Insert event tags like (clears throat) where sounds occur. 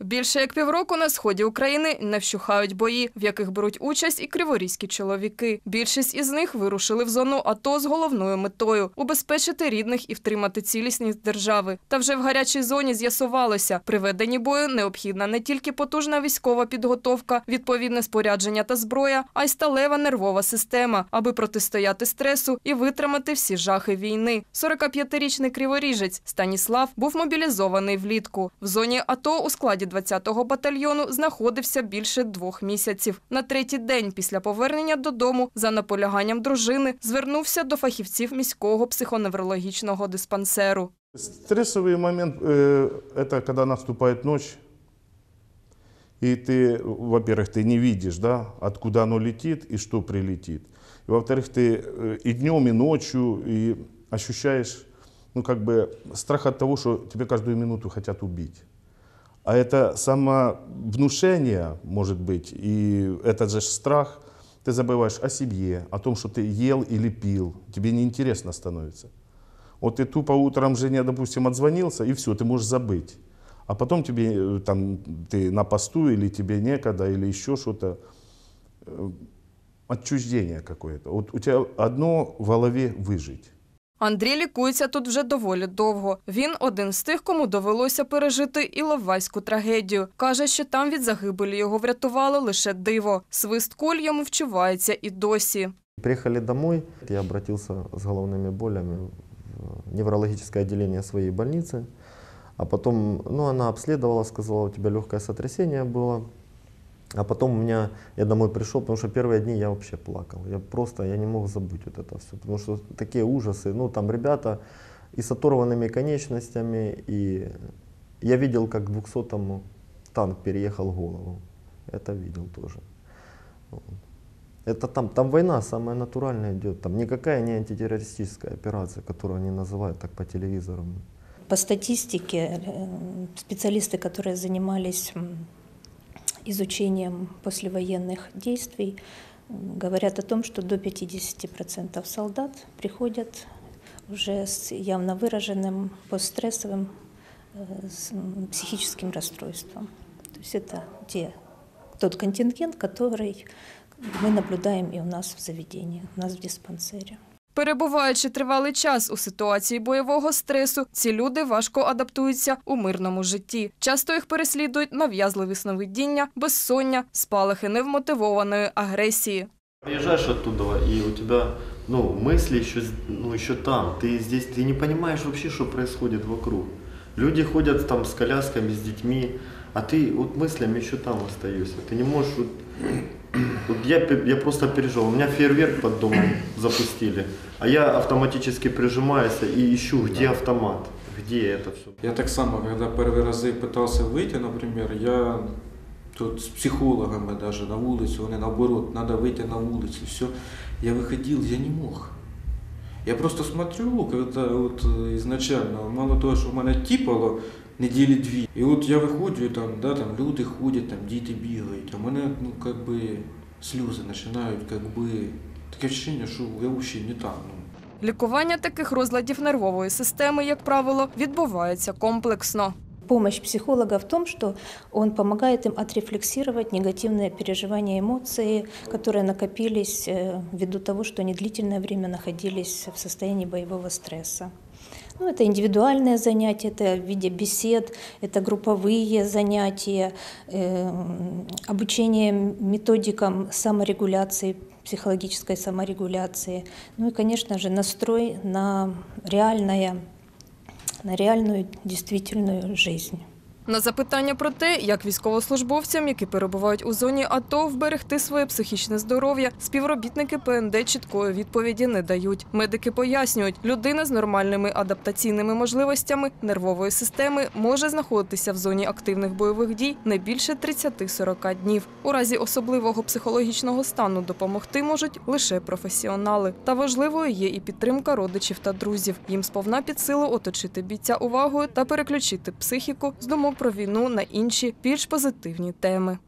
Більше як півроку на сході України не вщухають бої, в яких беруть участь і криворізькі чоловіки. Більшість із них вирушили в зону АТО з головною метою убезпечити рідних і втримати цілісність держави. Та вже в гарячій зоні з'ясувалося, при веденні бою необхідна не тільки потужна військова підготовка, відповідне спорядження та зброя, а й сталева нервова система, аби протистояти стресу і витримати всі жахи війни. 45-річний криворіжець Станіслав був мобілізований влітку. В зоні АТО у складі 20-го батальйону знаходився більше двох місяців. На третій день після повернення додому за наполяганням дружини звернувся до фахівців міського психоневрологічного диспансеру. Стрессовый момент э, это когда наступает ночь, и ты, во-первых, ты не видишь, да, откуда оно летит и что прилетит. И, во-вторых, ты э, и днем, и ночью и ощущаешь, ну, как бы страх от того, что тебе каждую минуту хотят убить. А это самовнушение, может быть, и этот же страх, ты забываешь о себе, о том, что ты ел или пил, тебе неинтересно становится. Вот ты тупо утром жене, допустим, отзвонился, и все, ты можешь забыть. А потом тебе э, там ты на посту, или тебе некогда, или еще что-то. Э, Отчуждение какое-то. Вот у тебя одно в голове выжить. Андрій лікується тут вже доволі довго. Він один з тих, кому довелося пережити іловайську трагедію. Каже, що там від загибелі його врятувало лише диво. Свист куль йому вчувається і досі. Приехали домой, я обратился с головными болями в неврологическое отделение своей больницы. А потом, ну, она обследовала, сказала, у тебя легкое сотрясение было. А потом у меня, я домой пришел, потому что первые дни я вообще плакал. Я просто, я не мог забыть вот это все. Потому что такие ужасы, ну, там ребята и с оторванными конечностями, и я видел, как к 200-му танк переехал голову. Это видел тоже. Это там, там война самая натуральная идет. Там никакая не антитеррористическая операция, которую они называют так по телевизору. По статистике, э, специалисты, которые занимались изучением послевоенных действий, говорят о том, что до 50% солдат приходят уже с явно выраженным постстрессовым э, с, психическим расстройством. То есть это те, тот контингент, который мы наблюдаем и у нас в заведении, у нас в диспансере. Перебуваючи тривалий час у ситуації бойового стресу, ці люди важко адаптуються у мирному житті. Часто їх переслідують нав'язливі сновидіння, безсоння, спалахи невмотивованої агресії. Приезжаешь оттуда, и у тебя ну, мысли еще, ну, еще там. Ты здесь, ты не понимаешь вообще, что происходит вокруг. Люди ходят там с колясками, с детьми, а ты вот мыслями еще там остаешься. Ты не можешь... Вот, вот я, пе- я просто пережил. У меня фейерверк под домом (clears throat) запустили, а я автоматически прижимаюсь и ищу, где автомат, где это все. Я так само, когда первые разы пытался выйти, например, я тут с психологами даже на улицу, они наоборот, надо выйти на улицу, все. Я выходил, я не мог. Я просто смотрю, когда вот э, изначально, мало того, що в мене тіпало неділі дві. І от я виходжу, і там, да, там люди ходять, там діти бігають, а в мене, ну, как би, сльози починають, как би, таке вчення, що я взагалі не там. Ну. Лікування таких розладів нервової системи, як правило, відбувається комплексно. Помощь психолога в том, что он помогает им отрефлексировать негативные переживания, эмоции, которые накопились э, ввиду того, что они длительное время находились в состоянии боевого стресса. Ну, это индивидуальные занятия, это в виде бесед, это групповые занятия, э, обучение методикам саморегуляции, психологической саморегуляции. Ну и, конечно же, настрой на реальное на реальную действительную жизнь. На запитання про те, як військовослужбовцям, які перебувають у зоні АТО, вберегти своє психічне здоров'я, співробітники ПНД чіткої відповіді не дають. Медики пояснюють, людина з нормальними адаптаційними можливостями нервової системи може знаходитися в зоні активних бойових дій не більше 30-40 днів. У разі особливого психологічного стану допомогти можуть лише професіонали. Та важливою є і підтримка родичів та друзів. Їм сповна під силу оточити бійця увагою та переключити психіку з думок про війну на інші більш позитивні теми.